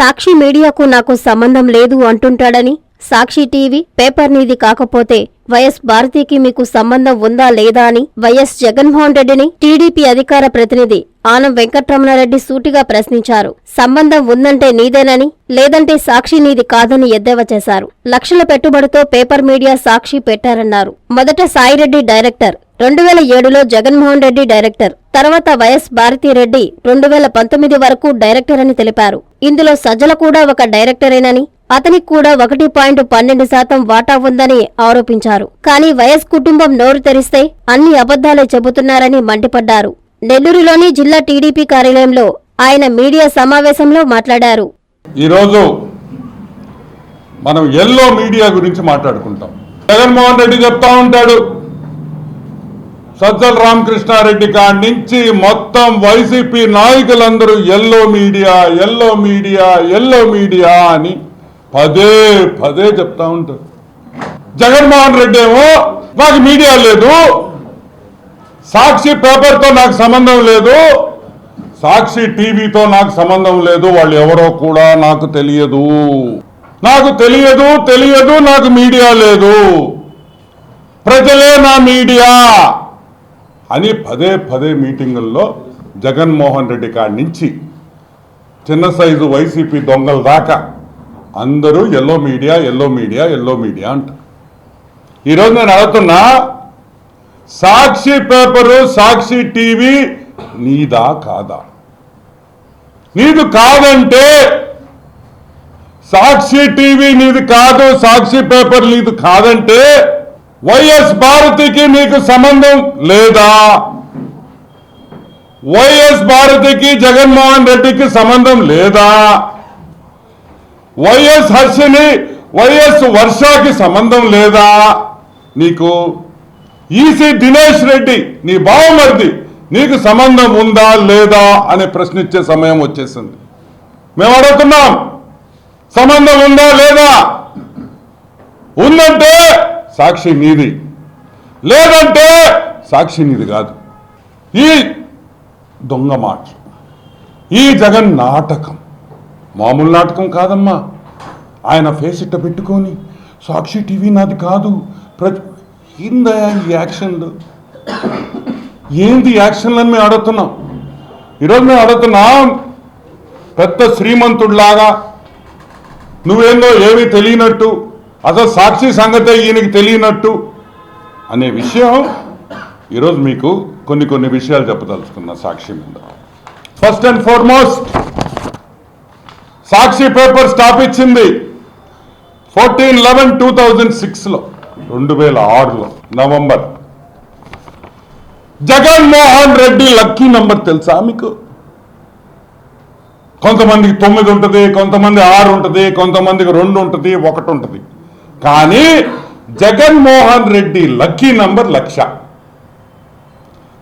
సాక్షి మీడియాకు నాకు సంబంధం లేదు అంటుంటాడని సాక్షి టీవీ పేపర్ నీది కాకపోతే వైఎస్ భారతికి మీకు సంబంధం ఉందా లేదా అని వైఎస్ జగన్మోహన్ రెడ్డిని టీడీపీ అధికార ప్రతినిధి ఆనం వెంకట్రమణారెడ్డి సూటిగా ప్రశ్నించారు. సంబంధం ఉందంటే నీదేనని లేదంటే సాక్షి నీది కాదని ఎద్దేవా చేశారు. లక్షల పెట్టుబడితో పేపర్ మీడియా సాక్షి పెట్టారన్నారు. మొదట సాయిరెడ్డి డైరెక్టర్ రెండు వేల ఏడులో జగన్మోహన్ రెడ్డి డైరెక్టర్ తర్వాత వైఎస్ భారతిరెడ్డి రెండు వేల పంతొమ్మిది వరకు డైరెక్టర్ అని తెలిపారు. ఇందులో సజ్జల కూడా ఒక డైరెక్టరేనని అతనికి కూడా ఒకటి పాయింట్ పన్నెండు శాతం వాటా ఉందని ఆరోపించారు. కానీ వైఎస్ కుటుంబం నోరు తెరిస్తే అన్ని అబద్ధాలే చెబుతున్నారని మండిపడ్డారు. నెల్లూరులోని జిల్లా టీడీపీ కార్యాలయంలో ఆయన మీడియా సమావేశంలో మాట్లాడారు. ఈరోజు మనం ఎల్లో మీడియా గురించి మాట్లాడుకుంటాం. జగన్మోహన్ రెడ్డి చెప్తా ఉంటాడు సజ్జల రామకృష్ణారెడ్డి కాడి నుంచి మొత్తం వైసీపీ నాయకులందరూ yellow media yellow media yellow media అని పదే పదే చెప్తా ఉంటారు జగన్మోహన్ రెడ్డి ఏమో నాకు మీడియా లేదు. సాక్షి పేపర్తో నాకు సంబంధం లేదు. సాక్షి టీవీతో నాకు సంబంధం లేదు. వాళ్ళు ఎవరో కూడా నాకు తెలియదు. నాకు తెలియదు తెలియదు నాకు మీడియా లేదు. ప్రజలే నా మీడియా అని పదే పదే మీటింగుల్లో జగన్మోహన్ రెడ్డి కాడి నుంచి చిన్న సైజు వైసీపీ దొంగల దాకా అందరూ yellow media yellow media yellow media అంటారు ఈరోజు నేను అడుగుతున్నా సాక్షి పేపరు సాక్షి టీవీ నీదా కాదా? నీదు కాదంటే సాక్షి టీవీ నీది కాదు సాక్షి పేపర్ నీది కాదంటే వైఎస్ భారతికి నీకు సంబంధం లేదా? వైఎస్ భారతికి జగన్మోహన్ రెడ్డికి సంబంధం లేదా? వైఎస్ హర్షిని వైఎస్ వర్షాకి సంబంధం లేదా? నీకు ఈసీ దినేష్ రెడ్డి నీ బావమరిది నీకు సంబంధం ఉందా లేదా అని ప్రశ్నించే సమయం వచ్చేసింది. మేము అడుగుతున్నాం సంబంధం ఉందా లేదా? ఉందంటే సాక్షి నీది లేదంటే సాక్షి నీది కాదు. ఈ దొంగ మాట ఈ జగన్ నాటకం మామూలు నాటకం కాదమ్మా. ఆయన ఫేస్ ఇట్ట పెట్టుకొని సాక్షి టీవీ నాది కాదు. ప్రతి ఏందయ్యా ఈ యాక్షన్లు ఏంది యాక్షన్లు అని మేము అడుగుతున్నాం. ఈరోజు మేము అడుగుతున్నాం పెద్ద శ్రీమంతుడిలాగా నువ్వేందో ఏమీ తెలియనట్టు అసలు సాక్షి సంగతే ఈయనకి తెలియనట్టు అనే విషయం ఈరోజు మీకు కొన్ని కొన్ని విషయాలు చెప్పదలుచుకున్నా సాక్షి మీద. First and foremost Sakshi paper stop ఇచ్చింది. ఫోర్టీన్ లెవెన్ టూ థౌజండ్ సిక్స్లో. రెండు వేల ఆరులో. November. Jaganmohan Reddy lucky number తెలుసా మీకు? కొంతమందికి తొమ్మిది ఉంటుంది కొంతమంది ఆరు ఉంటుంది కొంతమందికి రెండు ఉంటుంది ఒకటి ఉంటుంది. కానీ జగన్మోహన్ రెడ్డి లక్కీ నంబర్ లక్ష.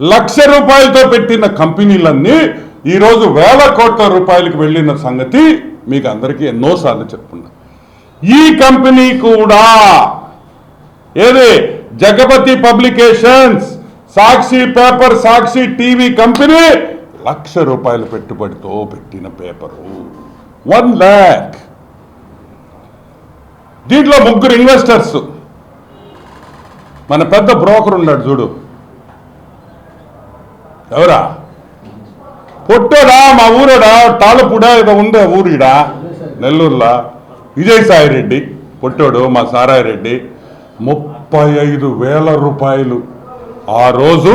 లక్ష రూపాయలతో పెట్టిన కంపెనీలన్నీ ఈరోజు వేల కోట్ల రూపాయలకు వెళ్ళిన సంగతి మీకు అందరికీ ఎన్నోసార్లు చెప్పుకున్నా. ఈ కంపెనీ కూడా ఏది? Jagapathi publications Sakshi paper Sakshi TV company lakh రూపాయల పెట్టుబడితో పెట్టిన పేపరు. వన్ ల్యాక్. దీంట్లో ముగ్గురు ఇన్వెస్టర్స్ మన పెద్ద బ్రోకర్ ఉన్నాడు చూడు. ఎవరా? పొట్టోడా మా ఊరోడా తాళపుడా ఏదో ఉందే ఊరిడా? నెల్లూరులో? విజయసాయి రెడ్డి పొట్టోడు మా సారాయి రెడ్డి ముప్పై ఐదు వేల రూపాయలు. ఆ రోజు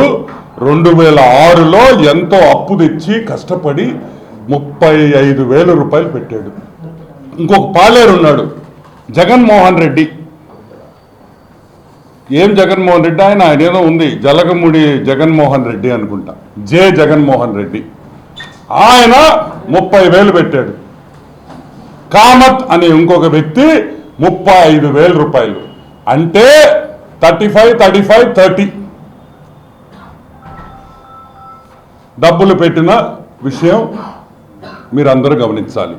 రెండు వేల ఆరులో ఎంతో అప్పు తెచ్చి కష్టపడి ముప్పై ఐదు వేల రూపాయలు పెట్టాడు. ఇంకొక పాలేరు ఉన్నాడు జగన్మోహన్ రెడ్డి. ఏం జగన్మోహన్ రెడ్డి? ఆయన ఆయన ఏదో ఉంది జలగముడి జగన్మోహన్ రెడ్డి అనుకుంటా. జే జగన్మోహన్ రెడ్డి. ఆయన ముప్పై వేలు పెట్టాడు. కామత్ అనే ఇంకొక వ్యక్తి ముప్పై ఐదు వేల రూపాయలు. అంటే thirty five thirty five thirty. డబ్బులు పెట్టిన విషయం మీరందరూ గమనించాలి.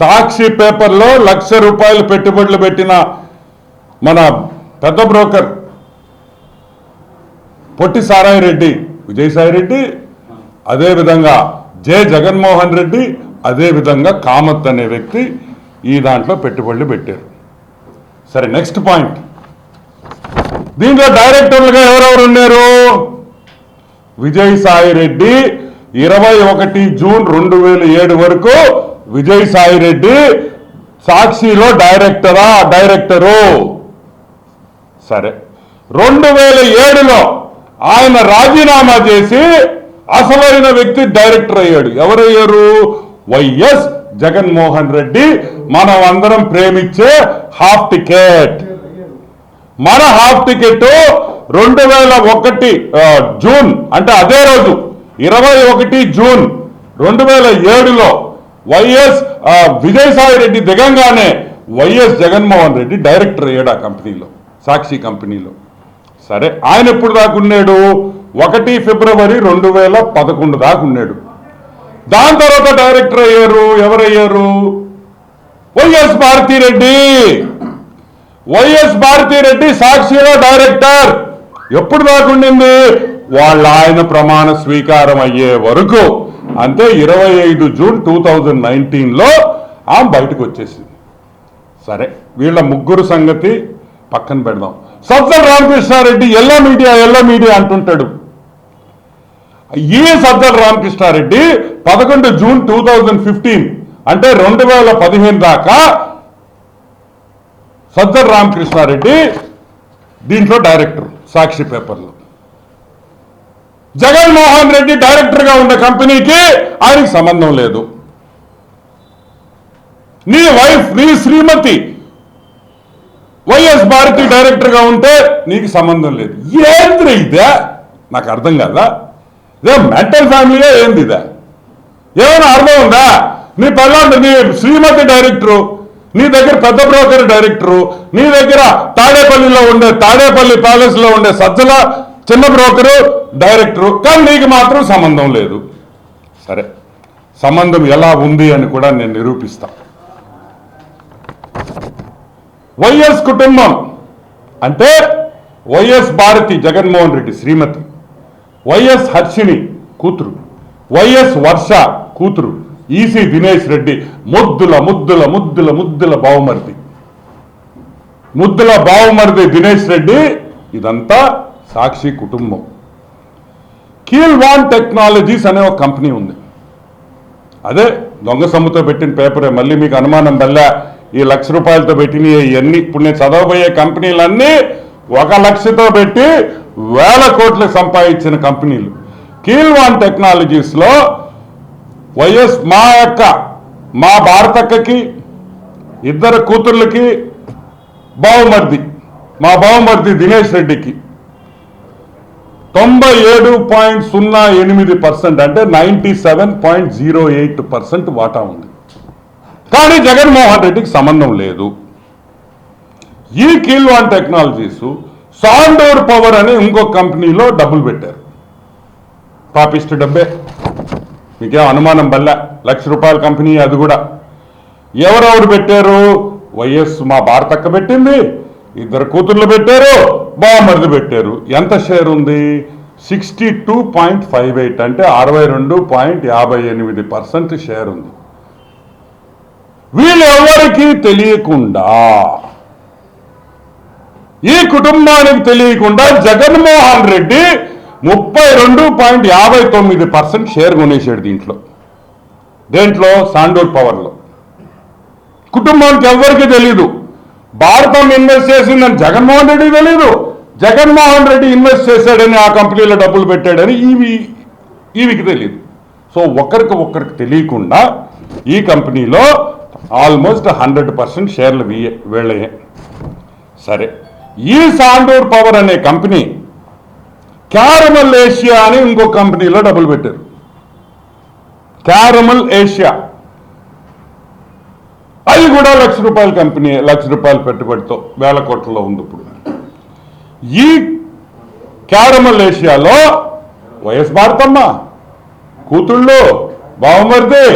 సాక్షి పేపర్లో లక్ష రూపాయలు పెట్టుబడులు పెట్టిన మన పెద్ద బ్రోకర్ పొట్టి సారాయి రెడ్డి విజయసాయి రెడ్డి అదేవిధంగా జె జగన్మోహన్ రెడ్డి అదే విధంగా కామత్ అనే వ్యక్తి ఈ దాంట్లో పెట్టుబడులు పెట్టారు. సరే నెక్స్ట్ పాయింట్ దీంట్లో డైరెక్టర్లుగా ఎవరెవరు ఉన్నారు? విజయసాయి రెడ్డి ఇరవై ఒకటి జూన్ రెండు వేల ఏడు వరకు విజయసాయి రెడ్డి సాక్షిలో డైరెక్టరా డైరెక్టరు? సరే. రెండు వేల ఏడులో ఆయన రాజీనామా చేసి అసలైన వ్యక్తి డైరెక్టర్ అయ్యాడు. ఎవరయ్యారు వైఎస్ జగన్మోహన్ రెడ్డి. మనం అందరం ప్రేమించే హాఫ్ టికెట్. మన హాఫ్ టికెట్ రెండు వేల ఒకటి జూన్ అంటే అదే రోజు ఇరవై ఒకటి జూన్ రెండు వేల ఏడులో వైఎస్ విజయసాయి రెడ్డి దిగంగానే వైఎస్ జగన్మోహన్ రెడ్డి డైరెక్టర్ అయ్యాడు ఆ కంపెనీలో సాక్షి కంపెనీలో. సరే ఆయన ఎప్పుడు దాకున్నాడు ఒకటి ఫిబ్రవరి రెండు వేల పదకొండు దాకా ఉన్నాడు. దాని తర్వాత డైరెక్టర్ అయ్యారు ఎవరయ్యారు? వైఎస్ భారతిరెడ్డి. వైఎస్ భారతిరెడ్డి సాక్షిలో డైరెక్టర్. ఎప్పుడు దాకా ఉండింది? వాళ్ళ ఆయన ప్రమాణ స్వీకారం అయ్యే వరకు. అంటే ఇరవై ఐదు జూన్ టూ థౌజండ్ నైన్టీన్లో ఆమె బయటకు వచ్చేసింది. సరే వీళ్ళ ముగ్గురు సంగతి పక్కన పెడదాం. Sajjala Ramakrishna Reddy yellow media yellow media అంటుంటాడు. ఈ సజ్జల రామకృష్ణారెడ్డి పదకొండు జూన్ టూ థౌజండ్ ఫిఫ్టీన్ అంటే రెండు వేల పదిహేను దాకా సజ్జల రామకృష్ణారెడ్డి దీంట్లో డైరెక్టర్ సాక్షి పేపర్లో. జగన్మోహన్ రెడ్డి డైరెక్టర్గా ఉన్న కంపెనీకి ఆయనకి సంబంధం లేదు. నీ వైఫ్ నీ శ్రీమతి వైఎస్ భారతి డైరెక్టర్గా ఉంటే నీకు సంబంధం లేదు. ఏంద్ర ఇదే? నాకు అర్థం కదా? ఇదే మెంటల్ ఫ్యామిలీయే ఏంది ఇదా? ఏమైనా అర్థం ఉందా? నీ పెళ్ళాంటి నీ శ్రీమతి డైరెక్టరు నీ దగ్గర పెద్ద బ్రోకర్ డైరెక్టరు నీ దగ్గర తాడేపల్లిలో ఉండే తాడేపల్లి ప్యాలెస్లో ఉండే సజ్జల చిన్న బ్రోకరు డైరెక్టరు కానీ నీకు మాత్రం సంబంధం లేదు. సరే సంబంధం ఎలా ఉంది అని కూడా నేను నిరూపిస్తా. వైఎస్ కుటుంబం అంటే వైఎస్ భారతి జగన్మోహన్ రెడ్డి శ్రీమతి. వైఎస్ హర్షిని కూతురు వైఎస్ వర్ష కూతురు ఈసీ దినేష్ రెడ్డి ముద్దుల ముద్దుల ముద్దుల ముద్దుల బావమరిది. ముద్దుల బావమరిది దినేష్ రెడ్డి ఇదంతా సాక్షి కుటుంబం. కీల్వాన్ టెక్నాలజీస్ అనే ఒక కంపెనీ ఉంది. అదే దొంగ సొమ్ముతో పెట్టిన పేపరే మళ్ళీ మీకు అనుమానం బల్లా ఈ లక్ష రూపాయలతో పెట్టిన ఇవన్నీ. ఇప్పుడు నేను చదవబోయే కంపెనీలన్నీ ఒక లక్షతో పెట్టి వేల కోట్లు సంపాదించిన కంపెనీలు. కీల్వాన్ టెక్నాలజీస్లో వైఎస్ మా యొక్క మా భారతక్కకి ఇద్దరు కూతుర్లకి బావమర్ది మా బావమర్ది దినేష్ రెడ్డికి. తొంభై ఏడు పాయింట్ సున్నా ఎనిమిది పర్సెంట్ అంటే ninety seven point zero eight percent వాటా ఉంది. కానీ జగన్మోహన్ రెడ్డికి సంబంధం లేదు. ఈ కీల్వాన్ టెక్నాలజీస్ సాండోర్ పవర్ అని ఇంకో కంపెనీలో డబ్బులు పెట్టారు. పాపిస్ట్ డబ్బే. మీకేం అనుమానం బల్ల? లక్ష రూపాయల కంపెనీ అది కూడా. ఎవరెవరు పెట్టారు? వైఎస్ మా భారతక్క పెట్టింది ఇద్దరు కూతుర్లు పెట్టారు బామ్మరిది పెట్టారు. ఎంత షేర్ ఉంది? Sixty two point five eight అంటే అరవై రెండు పాయింట్ యాభై ఎనిమిది పర్సెంట్ షేర్ ఉంది. వీళ్ళెవరికి తెలియకుండా ఈ కుటుంబానికి తెలియకుండా జగన్మోహన్ రెడ్డి ముప్పై రెండు పాయింట్ యాభై తొమ్మిది పర్సెంట్ షేర్ కొనేసాడు దీంట్లో. దేంట్లో? సాండూర్ పవర్లో. కుటుంబానికి ఎవరికి తెలీదు. భారతం ఇన్వెస్ట్ చేసిందని జగన్మోహన్ రెడ్డి తెలీదు. జగన్మోహన్ రెడ్డి ఇన్వెస్ట్ చేశాడని ఆ కంపెనీలో డబ్బులు పెట్టాడని ఈవి ఈవికి తెలియదు సో ఒకరికి ఒకరికి తెలియకుండా ఈ కంపెనీలో ఆల్మోస్ట్ హండ్రెడ్ పర్సెంట్ షేర్లు వీయ వీళ్ళయే. సరే. ఈ సాండూర్ పవర్ అనే కంపెనీ క్యారమల్ ఏషియా అని ఇంకో కంపెనీలో డబ్బులు పెట్టారు. Carmel Asia. అది కూడా లక్ష రూపాయల కంపెనీ లక్ష రూపాయల పెట్టుబడితో వేల కోట్లలో ఉంది ఇప్పుడు. ఈ క్యారమల్ ఏషియాలో వైఎస్ భారతమ్మ కూతుళ్ళు బావమర్ది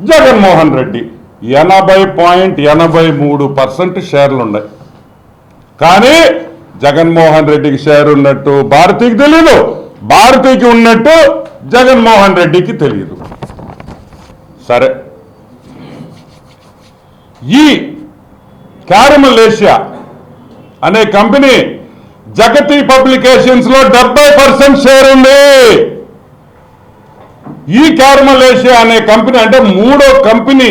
జగన్మోహన్ రెడ్డి. ఎనభై పాయింట్ ఎనభై మూడు పర్సెంట్ షేర్లు ఉన్నాయి కానీ జగన్మోహన్ రెడ్డికి షేర్ ఉన్నట్టు భారతీకి తెలియదు భారతీకి ఉన్నట్టు జగన్మోహన్ రెడ్డికి తెలియదు సరే. ఈ క్యారమలేషియా అనే కంపెనీ జగతి పబ్లికేషన్స్లో డెబ్బై పర్సెంట్ షేర్ ఉంది. ఈ క్యారమలేషియా అనే కంపెనీ అంటే మూడో కంపెనీ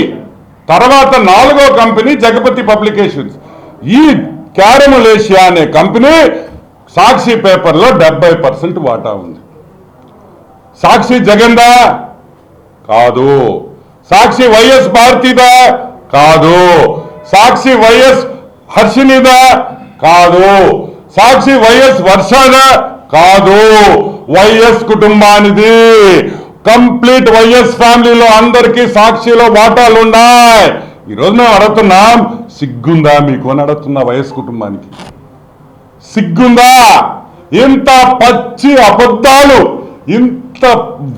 తర్వాత నాలుగో కంపెనీ జగపతి పబ్లికేషన్స్. ఈ క్యారమలేషియా అనే కంపెనీ సాక్షి పేపర్లో డెబ్బై పర్సెంట్ వాటా ఉంది. సాక్షి జగందా? కాదు. సాక్షి వైఎస్ భారతిదా? కాదు. సాక్షి వైఎస్ హర్షినిదా? కాదు. సాక్షి వైఎస్ వర్షాదా? కాదు. వైఎస్ కుటుంబానిది. కంప్లీట్ వైఎస్ ఫ్యామిలీలో అందరికీ సాక్షిలో వాటాలు ఉన్నాయి ఈరోజు మేము అడుగుతున్నాం సిగ్గుందా మీకు? అని అడుగుతున్నా వైఎస్ కుటుంబానికి. సిగ్గుందా? ఇంత పచ్చి అబద్ధాలు ఇంత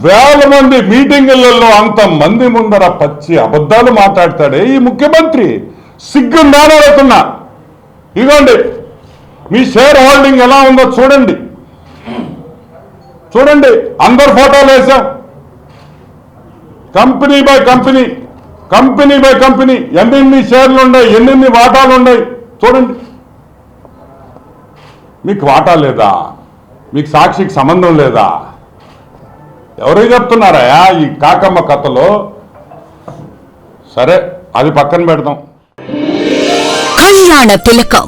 వేల మంది మీటింగులలో అంత మంది ముందర పచ్చి అబద్ధాలు మాట్లాడతాడే ఈ ముఖ్యమంత్రి? సిగ్గుందా? అని అడుగుతున్నా. ఇదిగోండి మీ షేర్ హోల్డింగ్ ఎలా ఉందో చూడండి. చూడండి అందరు ఫోటోలు వేసాం company by company company by company ఎన్నెన్ని షేర్లు ఉన్నాయి ఎన్నెన్ని వాటాలు ఉన్నాయి చూడండి. మీకు వాటా లేదా? మీకు సాక్షికి సంబంధం లేదా? ఎవరు చెప్తున్నారా ఈ కాకమ్మ కథలో. సరే అది పక్కన పెడదాం. కళ్యాణ తిలకం.